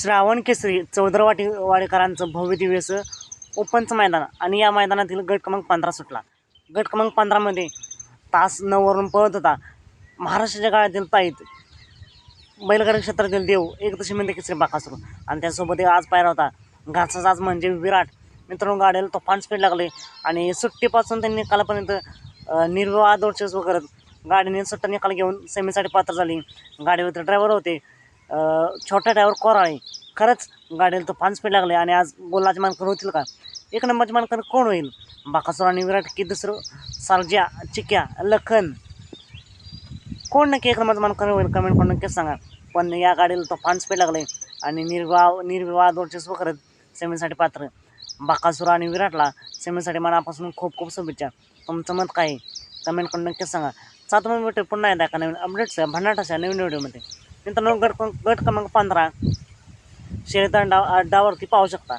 श्रावण केसरी चौधरवाटी वाडेकरांचं भव्य दिव्य ओपनचं मैदान आणि या मैदानातील गट क्रमांक पंधरा सुटला. गट क्रमांक पंधरामध्ये तास नऊवरून पळत होता. महाराष्ट्राच्या काळातील पायीत बैलगाडी क्षेत्रातील देव एक दशमी केसरी बाकासरू आणि त्यासोबत एक आज पायरा होता. घासाचा आज म्हणजे विराट. मित्रांनो गाड्याला तोफान स्पीड लागले आणि सुट्टीपासून त्यांनी कालपर्यंत अं, निर्विवाद वर्चस्व करत गाडीने सुट्टा निकाल घेऊन सेमीसाठी पात्र झाली. गाडीवरती ड्रायव्हर होते. छोट्या छोटा ड्रायव्हर कोराळे खरंच गाडीला तुफान स्पीड लागले आणि आज गोलाचे मानकर होतील का? एक नंबरचे मानकर कोण होईल? बाकासोर आणि विराट की दुसरं सारज्या चिक्या लखन. कोण नक्की एक नंबरचं मानकर होईल? कमेंट करून नक्कीच सांगा. पण या गाडीला तो फान स्पीड लागले आणि निर्वाह निर्विवाद वर्चस्व करत सेमीसाठी पात्र. बाकासूर आणि विराटला सेमीसाठी मनापासून खूप खूप शुभेच्छा. तुमचं मत काय आहे? कमेंट करून नक्कीच सांगा. सात मग भेटू पुन्हा एकदा का नवीन अपडेट्स भंडाटाच्या नवीन व्हिडिओमध्ये मित्रांनो गट गट क्रमांक पंधरा. शेळीतळ दंडा डावरती पाहू शकता.